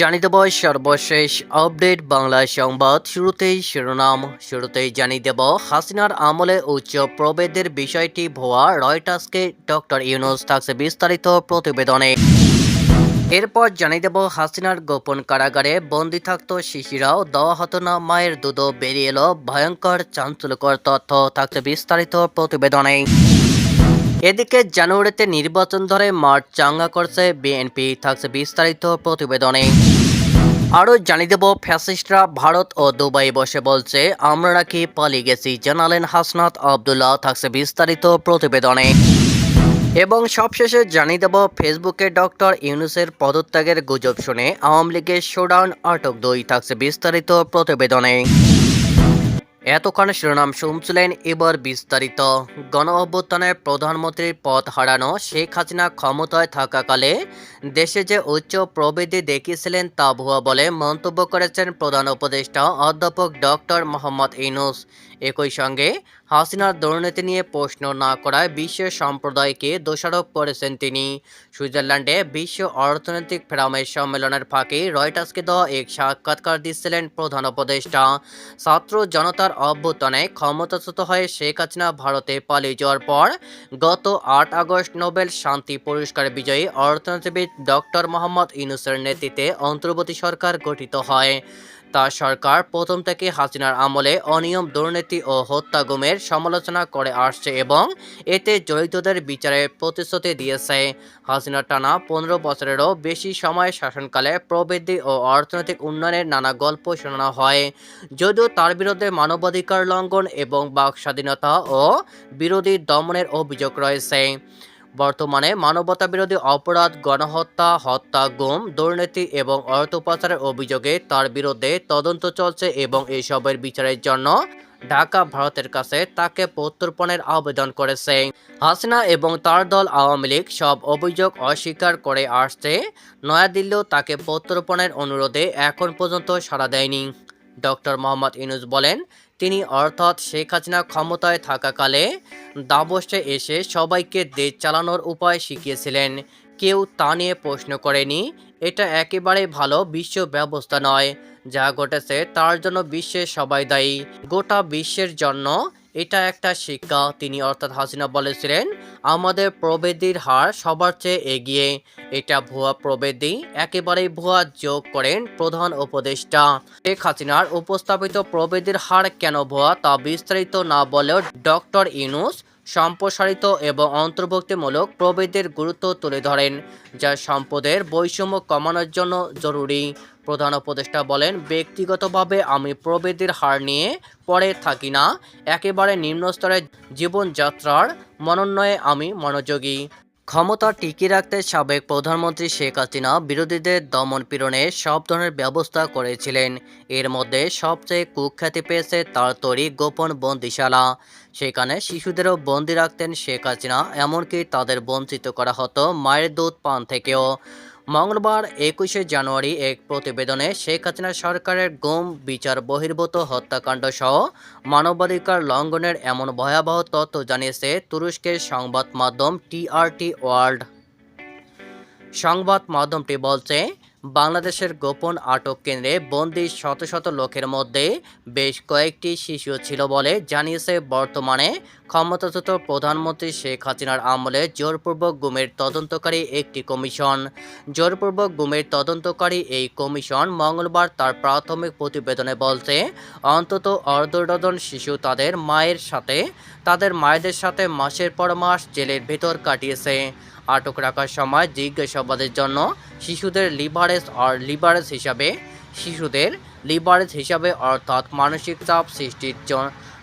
জানিয়ে দেব সর্বশেষ আপডেট বাংলা সংবাদ। শুরুতেই শিরোনাম, শুরুতেই জানিয়ে দেব হাসিনার আমলে উচ্চ প্রভেদের বিষয়টি ভুয়া, রয়টার্সকে ডক্টর ইউনুস থাকছে বিস্তারিত প্রতিবেদনে। এরপর জানিয়ে দেব হাসিনার গোপন কারাগারে বন্দি থাকত শিশিরাও দেওয়া হতো না মায়ের দুধও বেরিয়ে এলো, ভয়ঙ্কর চাঞ্চল্যকর তথ্য থাকছে বিস্তারিত প্রতিবেদনে। এদিকে জানুয়ারিতে নির্বাচন ধরে মাঠ চাঙ্গা করছে বিএনপি, থাকছে বিস্তারিত প্রতিবেদনে। আরও জানিয়ে দেব, ফ্যাসিস্টরা ভারত ও দুবাই বসে বলছে, আমরা নাকি পালিয়ে গেছি। জানালেন হাসনাত আবদুল্লাহ, থাকছে বিস্তারিত প্রতিবেদনে। এবং সবশেষে জানিয়ে দেব, ফেসবুকে ডক্টর ইউনুসের পদত্যাগের গুজব শুনে আওয়ামী লীগের শোডাউন আটক দুই, থাকছে বিস্তারিত প্রতিবেদনে। এতক্ষণ শিরোনাম শুনছিলেন এবার বিস্তারিত। গণ অভ্যুত্থানের প্রধানমন্ত্রীর পদ হারানো শেখ হাসিনা ক্ষমতায় থাকাকালে দেশে যে উচ্চ প্রবৃদ্ধি দেখিয়েছিলেন তা ভুয়া বলে মন্তব্য করেছেন প্রধান উপদেষ্টা অধ্যাপক ডক্টর মোহাম্মদ ইনুস একই সঙ্গে হাসিনার দুর্নীতি নিয়ে প্রশ্ন না করায় বিশ্ব সম্প্রদায়কে দোষারোপ করেছেন তিনি। সুইজারল্যান্ডে বিশ্ব অর্থনৈতিক ফেরামের সম্মেলনের ফাঁকে রয়টার্সকে দেওয়া এক সাক্ষাৎকার দিচ্ছিলেন প্রধান উপদেষ্টা। ছাত্র জনতার অভ্যুত্থানে ক্ষমতাচ্যুত হয়ে শেখ হাসিনা ভারতে পালিয়ে যাওয়ার পর গত আট আগস্ট নোবেল শান্তি পুরস্কার বিজয়ী অর্থনীতিবিদ ডক্টর মোহাম্মদ ইনুসের নেতৃত্বে অন্তর্বর্তী সরকার গঠিত হয়। তার সরকার প্রথম থেকে হাসিনার আমলে অনিয়ম, দুর্নীতি ও হত্যা গুমের সমালোচনা করে আসছে এবং এতে জড়িতদের বিচারে প্রতিশ্রুতি দিয়েছে। হাসিনা টানা পনেরো বছরেরও বেশি সময় শাসনকালে প্রবৃদ্ধি ও অর্থনৈতিক উন্নয়নের নানা গল্প শোনানো হয়। যদিও তার বিরুদ্ধে মানবাধিকার লঙ্ঘন এবং বাক স্বাধীনতা ও বিরোধী দমনের অভিযোগ রয়েছে। বর্তমানে মানবতা বিরোধী অপরাধ, গণহত্যা, হত্যা, গুম, দুর্নীতি এবং অর্থ পাচারের অভিযোগে তার বিরুদ্ধে তদন্ত চলছে এবং এসবের বিচারের জন্য ঢাকা ভারতের কাছে তাকে প্রত্যর্পণের আবেদন করেছে। হাসিনা এবং তার দল আওয়ামী লীগ সব অভিযোগ অস্বীকার করে আসছে। নয়াদিল্লিও তাকে প্রত্যর্পণের অনুরোধে এখন পর্যন্ত সাড়া দেয়নি। ডক্টর মোহাম্মদ ইনুস বলেন তিনি অর্থাৎ শেখ হাসিনা ক্ষমতায় থাকাকালে দাবসে এসে সবাইকে দেশ চালানোর উপায় শিখিয়েছিলেন। কেউ তা নিয়ে প্রশ্ন করেনি। এটা একেবারে ভালো বিশ্ব ব্যবস্থা নয়। যা ঘটেছে তার জন্য বিশ্বের সবাই দায়ী। গোটা বিশ্বের জন্য এটা একটা শিক্ষা। তিনি অর্থাৎ হাসিনা বলেছিলেন, আমাদের প্রবৃদ্ধির হার সবার চেয়ে এগিয়ে। এটা ভুয়া প্রবৃদ্ধি। একেবারেই ভুয়া যোগ করেন প্রধান উপদেষ্টা। শেখ হাসিনার উপস্থাপিত প্রবৃদ্ধির হার কেন ভুয়া তা বিস্তারিত না বলেও ডক্টর ইনুস সম্প্রসারিত এবং অন্তর্ভুক্তিমূলক প্রবৃদ্ধির গুরুত্ব তুলে ধরেন, যা সম্পদের বৈষম্য কমানোর জন্য জরুরি। প্রধান উপদেষ্টা বলেন, ব্যক্তিগতভাবে আমি প্রবৃদ্ধির হার নিয়ে পড়ে থাকি না। একেবারে নিম্ন স্তরের জীবনযাত্রার মনোন্নয়ে আমি মনোযোগী। ক্ষমতা টিকিয়ে রাখতে সাবেক প্রধানমন্ত্রী শেখ হাসিনা বিরোধীদের দমন পীড়নে সব ধরনের ব্যবস্থা করেছিলেন। এর মধ্যে সবচেয়ে কুখ্যাতি পেয়েছে তার তৈরি গোপন বন্দিশালা। সেখানে শিশুদেরও বন্দি রাখতেন শেখ হাসিনা, এমনকি তাদের বঞ্চিত করা হতো মায়ের দুধ পান থেকেও। মঙ্গলবার একুশে জানুয়ারি এক প্রতিবেদনে শেখ হাসিনা সরকারের গুম, বিচার বহির্ভূত হত্যাকাণ্ড সহ মানবাধিকার লঙ্ঘনের এমন ভয়াবহ তথ্য জানিয়েছে তুরস্কের সংবাদ মাধ্যম টিআরটি ওয়ার্ল্ড। সংবাদ মাধ্যমটি বলছে বাংলাদেশের গোপন আটক কেন্দ্রে বন্দি শত শত লোকের মধ্যে বেশ কয়েকটি শিশু ছিল বলে জানিয়েছে বর্তমানে ক্ষমতাচ্যুত প্রধানমন্ত্রী শেখ হাসিনার আমলে জোরপূর্বক গুমের তদন্তকারী একটি কমিশন। জোরপূর্বক গুমের তদন্তকারী এই কমিশন মঙ্গলবার তার প্রাথমিক প্রতিবেদনে বলছে, অন্তত অর্ধ ডজন শিশু তাদের মায়ের সাথে, তাদের মায়েদের সাথে মাসের পর মাস জেলের ভেতর কাটিয়েছে। আটক রাখার সময় জিজ্ঞাসাবাদের জন্য শিশুদের লিভারেজ আর লিভারেজ হিসাবে, শিশুদের লিভারেজ হিসাবে অর্থাৎ মানসিক চাপ সৃষ্টির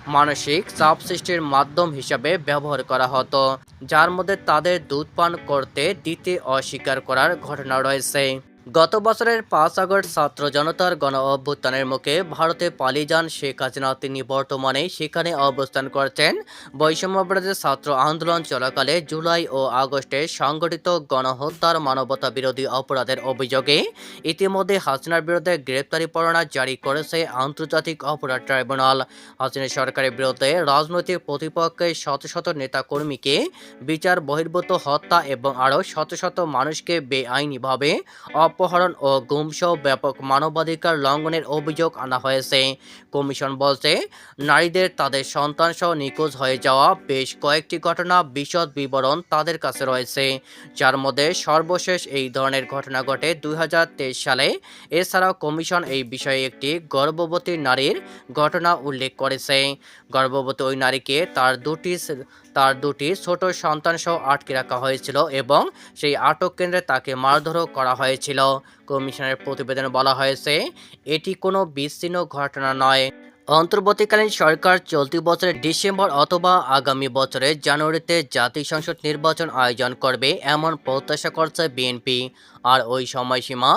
মানসিক চাপ সৃষ্টির মাধ্যম হিসাবে ব্যবহার করা হতো, যার মধ্যে তাদের দুধ পান করতে দিতে অস্বীকার করার ঘটনা রয়েছে। গত বছরের পাঁচ আগস্ট ছাত্র জনতার গণ অভ্যুত্থানের মুখে ভারতে পালিয়ে যান শেখ হাসিনা। তিনি বর্তমানে সেখানে অবস্থান করছেন। বৈষম্যবিরোধী ছাত্র আন্দোলন চলাকালে জুলাই ও আগস্টে সংগঠিত গণহত্যার মানবতা বিরোধী অপরাধের অভিযোগে ইতিমধ্যে হাসিনার বিরুদ্ধে গ্রেপ্তারি পরোয়ানা জারি করেছে আন্তর্জাতিক অপরাধ ট্রাইব্যুনাল। হাসিনা সরকারের বিরুদ্ধে রাজনৈতিক প্রতিপক্ষের শত শত নেতাকর্মীকে বিচার বহির্ভূত হত্যা এবং আরও শত শত মানুষকে বেআইনিভাবে অপহরণ ও গুমসহ ব্যাপক মানবাধিকার লঙ্ঘনের অভিযোগ আনা হয়েছে। কমিশন বলছে, নারীদের তাদের সন্তানসহ নিখোঁজ হয়ে যাওয়া বেশ কয়েকটি ঘটনা বিশদ বিবরণ তাদের কাছে রয়েছে। যার মধ্যে সর্বশেষ এই ধরনের ঘটনা ঘটে দুই হাজার তেইশ সালে। এছাড়াও কমিশন এই বিষয়ে একটি গর্ভবতী নারীর ঘটনা উল্লেখ করেছে। গর্ভবতী ওই নারীকে তার দুটি তার দুটি ছোট সন্তান সহ আটকে রাখা হয়েছিল এবং সেই আটক কেন্দ্রে তাকে মারধরও করা হয়েছিল। কমিশনের প্রতিবেদনে বলা হয়েছে, এটি কোনো বিচ্ছিন্ন ঘটনা নয়। অন্তর্বর্তীকালীন সরকার চলতি বছরের ডিসেম্বর অথবা আগামী বছরের জানুয়ারিতে জাতীয় সংসদ নির্বাচন আয়োজন করবে এমন প্রত্যাশা করছে বিএনপি। আর ওই সময়সীমা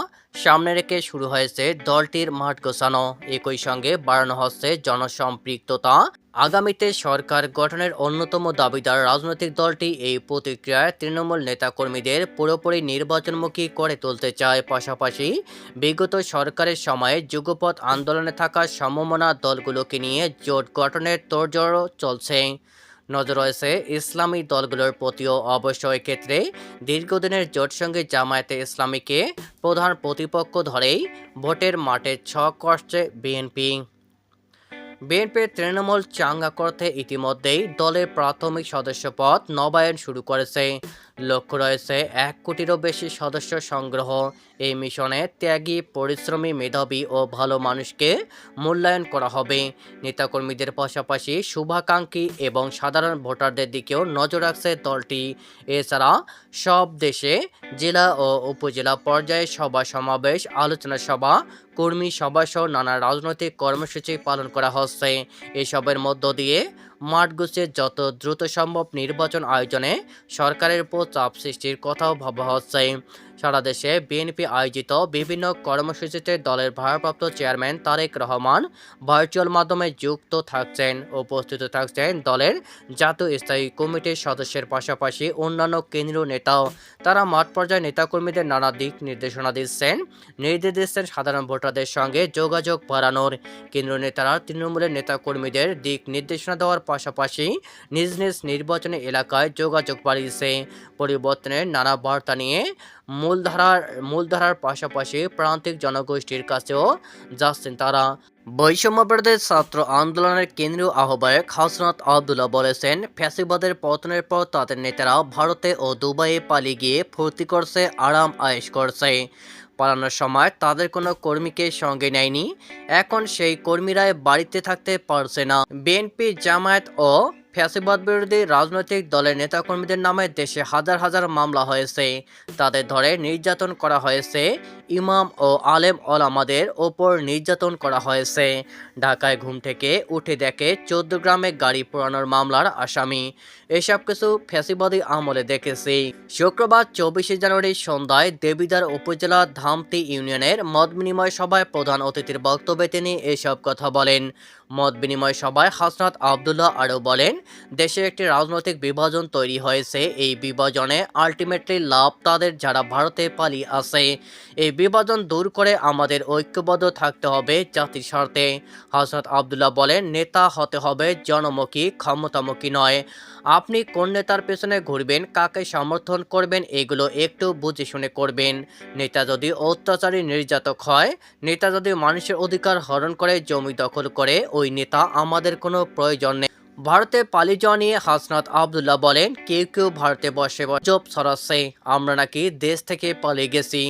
সামনে রেখে শুরু হয়েছে দলটির মাঠ গোছানো। একই সঙ্গে বাড়ানো হচ্ছে জনসম্পৃক্ততা আগামীতে সরকার গঠনের অন্যতম দাবিদার রাজনৈতিক দলটি এই প্রতিক্রিয়ায় তৃণমূল নেতাকর্মীদের পুরোপুরি নির্বাচনমুখী করে তুলতে চায়। পাশাপাশি বিগত সরকারের সময়ে যুগপৎ আন্দোলনে থাকা সমমনা দলগুলোকে নিয়ে জোট গঠনের তোড়জোড়ও চলছে। নজর রয়েছে ইসলামী দলগুলোর প্রতিও। অবশ্য ক্ষেত্রে দীর্ঘদিনের জোট সঙ্গে জামায়াতে ইসলামীকে প্রধান প্রতিপক্ষ ধরেই ভোটের মাঠে ছক করছে বিএনপি। বিএনপির তৃণমূল চাঙ্গা করতে ইতিমধ্যেই দলের প্রাথমিক সদস্যপদ নবায়ন শুরু করেছে। লক্ষ্য রয়েছে, এক কোটিরও বেশি সদস্য সংগ্রহ এই মিশনে ত্যাগী, পরিশ্রমী, মেধাবী ও ভালো মানুষকে মূল্যায়ন করা হবে। নেতাকর্মীদের পাশাপাশি শুভাকাঙ্ক্ষী এবং সাধারণ ভোটারদের দিকেও নজর রাখছে দলটি। এছাড়া সব দেশে জেলা ও উপজেলা পর্যায়ে সভা সমাবেশ, আলোচনা সভা, কর্মী সভা সহ নানা রাজনৈতিক কর্মসূচি পালন করা হচ্ছে। এসবের মধ্য দিয়ে মাঠ যত দ্রুত সম্ভব নির্বাচন আয়োজনে সরকারের উপর চাপ সৃষ্টির কথাও ভাবা হচ্ছে। সারা দেশে বিএনপি আয়োজিত বিভিন্ন কর্মসূচিতে দলের ভারপ্রাপ্ত চেয়ারম্যান তারেক রহমান ভার্চুয়াল মাধ্যমে যুক্ত থাকছেন। উপস্থিত থাকছেন দলের জাতীয় স্থায়ী কমিটির সদস্যের পাশাপাশি অন্যান্য কেন্দ্রীয় নেতাও। তারা মাঠ পর্যায়ে নেতাকর্মীদের নানা দিক নির্দেশনা দিচ্ছেন। নির্দেশ দিচ্ছেন সাধারণ ভোটারদের সঙ্গে যোগাযোগ বাড়ানোর। কেন্দ্রীয় নেতারা তৃণমূলের নেতাকর্মীদের দিক নির্দেশনা দেওয়ার পাশাপাশি নিজ নিজ নির্বাচনী এলাকায় যোগাযোগ বাড়িয়েছে। পরিবর্তনের নানা বার্তা নিয়ে মূলধারার মূলধারার পাশাপাশি প্রান্তিক জনগোষ্ঠীর কাছেও যাচ্ছেন তারা। বৈষম্যবিরোধী ছাত্র আন্দোলনের কেন্দ্রীয় আহ্বায়ক হাসনাত আবদুল্লাহ বলেছেন, ফ্যাসিবাদের পতনের পর তাদের নেতারা ভারতে ও দুবাইয়ে পালিয়ে গিয়ে ফুর্তি করছে, আরাম আয়েশ করছে। পালানোর সময় তাদের কোনো কর্মীকে সঙ্গে নেয়নি। এখন সেই কর্মীরাই বাড়িতে থাকতে পারছে না। বিএনপি জামায়াত ও ফ্যাসিবাদ বিরোধী রাজনৈতিক দলের নেতাকর্মীদের নামে দেশে হাজার হাজার মামলা হয়েছে। তাদের ধরে নির্যাতন করা হয়েছে। ইমাম ও আলেম ওলামাদের ওপর নির্যাতন করা হয়েছে। ঢাকায় ঘুম থেকে উঠে দেখে চোদ্দ গ্রামে গাড়ি পোড়ানোর মামলার আসামি। এসব কিছু ফ্যাসিবাদী আমলে দেখেছি। শুক্রবার চব্বিশে জানুয়ারি সন্ধ্যায় দেবিদার উপজেলা ধামতি ইউনিয়নের মত বিনিময় সভায় প্রধান অতিথির বক্তব্যে তিনি এসব কথা বলেন। মত বিনিময় সভায় হাসনাত আবদুল্লাহ আরও বলেন, দেশে একটি রাজনৈতিক বিভাজন তৈরি হয়েছে। এই বিভাজনে আলটিমেটলি লাভ তাদের যারা ভারতে পালিয়ে আছে। এই বিভাজন দূর করে আমাদের ঐক্যবদ্ধ থাকতে হবে জাতির স্বার্থে। হাসনাত আবদুল্লাহ বলেন, নেতা হতে হবে জনমুখী, ক্ষমতামুখী নয়। আপনি কোন নেতার পেছনে ঘুরবেন, কাকে সমর্থন করবেন, এগুলো একটু বুঝে শুনে করবেন। নেতা যদি অত্যাচারী, নির্যাতক হয়, নেতা যদি মানুষের অধিকার হরণ করে, জমি দখল করে, ওই নেতা আমাদের কোনো প্রয়োজন নেই। ভারতে পালিয়ে যাওয়া নিয়ে হাসনাত আবদুল্লাহ বলেন, কেউ কেউ ভারতে বসে জব ছড়াচ্ছে আমরা নাকি দেশ থেকে পালিয়ে গেছি।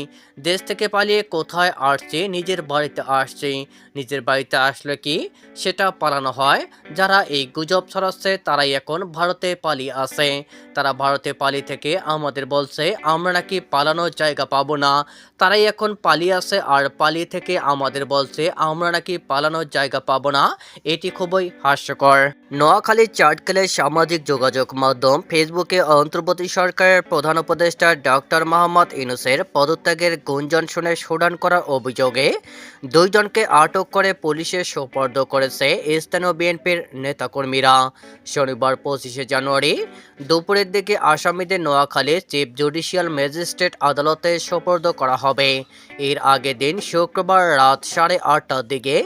দেশ থেকে পালিয়ে কোথায় আসছি, নিজের বাড়িতে আসছি। নিজের বাড়িতে আসলে কি সেটা পালানো হয়। যারা এই গুজব ছড়াচ্ছে তারাই এখন ভারতে পালিয়ে আছে। তারা ভারতে পালিয়ে থেকে আমাদের বলছে, আমরা নাকি পালানোর জায়গা পাবো না। তারাই এখন পালিয়ে আসে, আর পালিয়ে থেকে আমাদের বলছে, আমরা নাকি পালানোর জায়গা পাবো না। এটি খুবই হাস্যকর। নোয়াখালীর চাটকেলের সামাজিক যোগাযোগ মাধ্যম ফেসবুকে অন্তর্বর্তী সরকারের প্রধান উপদেষ্টা ডক্টর মোহাম্মদ ইনুসের পদত্যাগের গুঞ্জন শুনে শোডান করার অভিযোগে দুইজনকে আটক করে পুলিশে সোপর্দ করেছে স্থানীয় বিএনপির নেতাকর্মীরা। শনিবার পঁচিশে জানুয়ারি দুপুরের দিকে আসামিদের নোয়াখালী চিফ জুডিশিয়াল ম্যাজিস্ট্রেট আদালতে সোপর্দ করা হবে। এর আগের দিন শুক্রবার রাত সাড়ে আটটার দিকে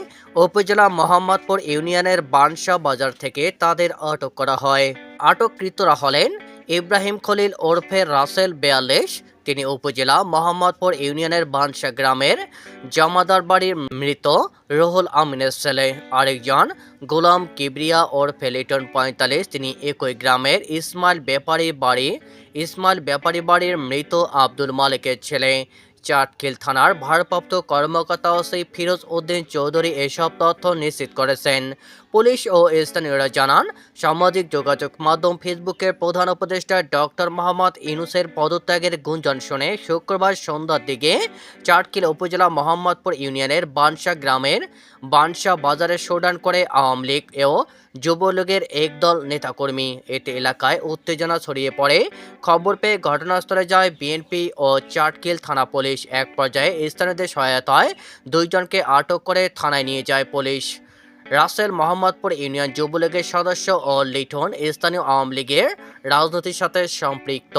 উপজেলা মোহাম্মদপুর ইউনিয়নের বানশা বাজার থেকে তাদের আটক করা হয়। আটককৃতরা হলেন ইব্রাহিম খলিল ওরফে রাসেল বেয়াল্লিশ, তিনি উপজেলা মোহাম্মদপুর ইউনিয়নের বানসা গ্রামের জামাদার বাড়ির মৃত রুহুল আমিনের ছেলে। আরেকজন গোলাম কিবরিয়া ওরফে লিটন পঁয়তাল্লিশ, তিনি একই গ্রামের ইসমাইল ব্যাপারী বাড়ি, ইসমাইল ব্যাপারী বাড়ির মৃত আব্দুল মালিকের ছেলে। চাটখিল থানার ভারপ্রাপ্ত কর্মকর্তা ওসি ফিরোজ উদ্দিন চৌধুরী এসব তথ্য নিশ্চিত করেছেন। পুলিশ ও স্থানীয়রা জানান, সামাজিক যোগাযোগ মাধ্যম ফেসবুকের প্রধান উপদেষ্টা ডক্টর মোহাম্মদ ইনুসের পদত্যাগের গুঞ্জন শুনে শুক্রবার সন্ধ্যার দিকে চাটখিল উপজেলা মোহাম্মদপুর ইউনিয়নের বানসা গ্রামের বানসা বাজারে শোডান করে আওয়ামী লীগ ও যুবলীগের একদল নেতাকর্মী। এতে এলাকায় উত্তেজনা ছড়িয়ে পড়ে। খবর পেয়ে ঘটনাস্থলে যায় বিএনপি ও চাটকিল থানা পুলিশ। এক পর্যায়ে স্থানীয়দের সহায়তায় দুইজনকে আটক করে থানায় নিয়ে যায় পুলিশ। রাসেল মোহাম্মদপুর ইউনিয়ন যুবলীগের সদস্য ও লিটন স্থানীয় আওয়ামী লীগের রাজনীতির সাথে সম্পৃক্ত।